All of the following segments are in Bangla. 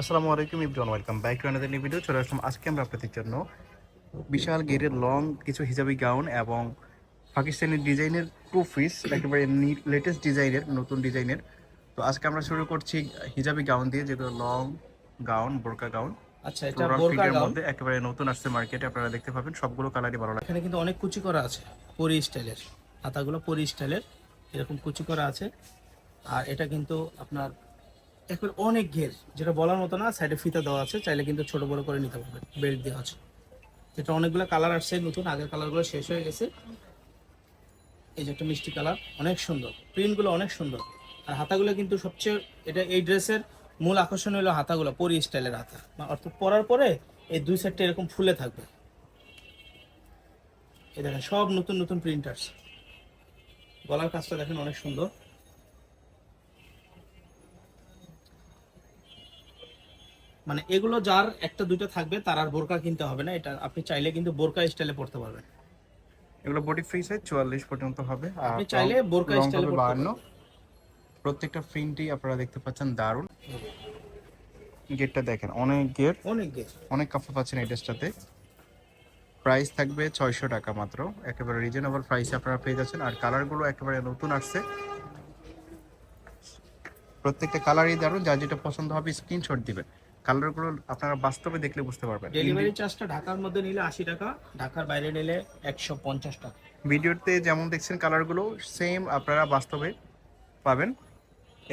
আসসালামু আলাইকুম Ibran welcome back to another new video চলে আসলাম আজকে আমরা আপনাদের জন্য বিশাল গেরের লং কিছু হিজাবি গাউন এবং পাকিস্তানি ডিজাইনের টু পিস একেবারে লেটেস্ট ডিজাইনের নতুন ডিজাইনের। তো আজকে আমরা শুরু করছি হিজাবি গাউন দিয়ে যেগুলো লং গাউন বোরকা গাউন আচ্ছা এটা বোরকা গাউন মধ্যে একেবারে নতুন আসছে মার্কেটে আপনারা দেখতে পাবেন সবগুলো কালারই ভালো লাগে এখানে কিন্তু অনেক কুচি করা আছে পরি স্টাইলের। হাতাগুলো পরি স্টাইলের এরকম কুচি করা আছে। আর এটা কিন্তু আপনার এখন অনেক ঘের, যেটা বলার মতো না সাইডে ফিতা দেওয়া আছে, চাইলে কিন্তু ছোট বড় করে নিতে পারবেন বেল্ট দেওয়া আছে। এটা অনেকগুলো কালার আসছে, নতুন, আগের কালারগুলো শেষ হয়ে গেছে। এই যে একটা মিষ্টি কালার অনেক সুন্দর প্রিন্টগুলো অনেক সুন্দর। আর হাতাগুলো কিন্তু সবচেয়ে, এটা এই ড্রেসের মূল আকর্ষণ হলো হাতাগুলো, পরি স্টাইলের হাতা। অর্থাৎ পরার পরে এই দুই সাইডটা এরকম ফুলে থাকবে। এই দেখেন, সব নতুন নতুন প্রিন্টার্স গলার কাজটা দেখেন অনেক সুন্দর। মানে এগুলো যার একটা দুইটা থাকবে তার আর বোরকা কিনতে হবে না। এটা আপনি চাইলে কিন্তু বোরকা স্টাইলে পড়তে পারবেন। এগুলো বডি ফ্রি সাইজ চুয়াল্লিশ পর্যন্ত হবে। আর আপনি চাইলে বোরকা স্টাইলে পড়তে পারবেন। প্রত্যেকটা প্রিন্টই আপনারা দেখতে পাচ্ছেন দারুণ। গেটটা দেখেন অনেক গেট। অনেক গের অনেক কাপড় পাচ্ছেন এই ড্রেসটাতে প্রাইস থাকবে ছয়শো টাকা মাত্র। একেবারে রিজনেবল প্রাইসে আপনারা পেয়ে যাচ্ছেন। আর কালারগুলো একেবারে নতুন আসছে। প্রত্যেকটা কালারই দারুণ। যার যেটা পছন্দ হবে স্ক্রিনশট দিবেন। কালারগুলো আপনারা বাস্তবে দেখলে বুঝতে পারবেন। ডেলিভারি চার্জটা ঢাকার মধ্যে নিলে আশি টাকা ঢাকার বাইরে নিলে একশো পঞ্চাশ টাকা। ভিডিওতে যেমন দেখছেন কালারগুলো সেম আপনারা বাস্তবে পাবেন।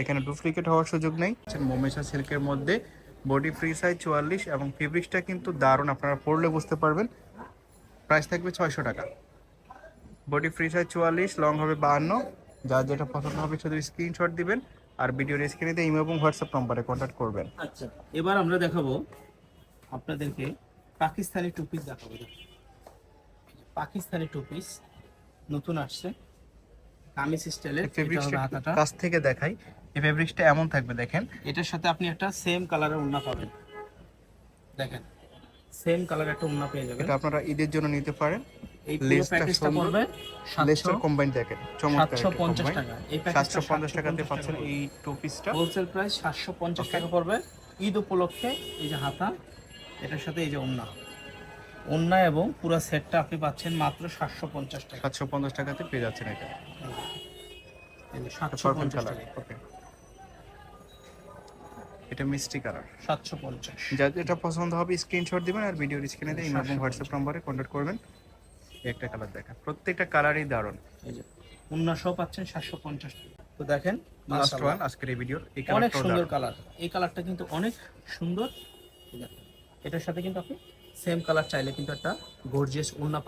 এখানে ডুপ্লিকেট হওয়ার সুযোগ নেই। মোমেশা সিল্কের মধ্যে বডি ফ্রি সাইজ চুয়াল্লিশ এবং ফেব্রিক্সটা কিন্তু দারুণ আপনারা পরলে বুঝতে পারবেন। প্রাইস থাকবে ছয়শো টাকা। বডি ফ্রি সাইজ চুয়াল্লিশ লং হবে বাহান্ন। যার যেটা পছন্দ হবে শুধু স্ক্রিনশট দিবেন। আর ভিডিওর স্ক্রিনে দিয়ে ইমো এবং হোয়াটসঅ্যাপ নম্বরে কন্ট্যাক্ট করবেন। আচ্ছা এবার আমরা দেখাবো আপনাদেরকে পাকিস্তানি টু পিস দেখাবো। পাকিস্তানি টু পিস নতুন আসছে কামিজ স্টাইলের হাতাটা। কাছ থেকে দেখাই এই ফেব্রিক্সটা এমন থাকবে দেখেন। এটার সাথে আপনি একটা সেম কালারের ওড়না পাবেন। দেখেন সেম কালার একটা ওড়না পেয়ে যাবেন। এটা আপনারা ঈদের জন্য নিতে পারেন। এই পুরো লেসটা প্যাকেজটা সুন্দর। পড়বে লেস্টার কম্বাইন দেখেন চমৎকার সাতশো পঞ্চাশ টাকা। এই সাতশো পঞ্চাশ টাকাতে পাচ্ছেন এই টু পিসটা হোলসেল প্রাইস সাতশো পঞ্চাশ টাকা পড়বে। ঈদ উপলক্ষে এই যে হাতা এটার সাথে এই যে এবং পুরো সেটটা আপনি পাচ্ছেন মাত্র সাতশো পঞ্চাশ টাকা। সাতশো পঞ্চাশ টাকাতে পেয়ে যাচ্ছেন এটা। সাতশো পঞ্চাশ টাকা। এটা মিষ্টি কালার সাতশো পঞ্চাশ। যেটা পছন্দ হবে স্ক্রিনশট দিবেন আর ভিডিওর স্ক্রিনে দিয়ে হোয়াটসঅ্যাপ নম্বরে কন্ট্যাক্ট করবেন। একটা কালার দেখা প্রত্যেকটা কালারই দারুণ এই যে ওড়না সহ পাচ্ছেন সাতশো পঞ্চাশ তো দেখেন লাস্ট ওয়ান আজকের এই ভিডিওর এই অনেক সুন্দর কালার এই কালারটা কিন্তু অনেক সুন্দর। এটার সাথে কিন্তু আপনি সেম কালার চাইলে কিন্তু একটা গর্জিয়াস ওড়না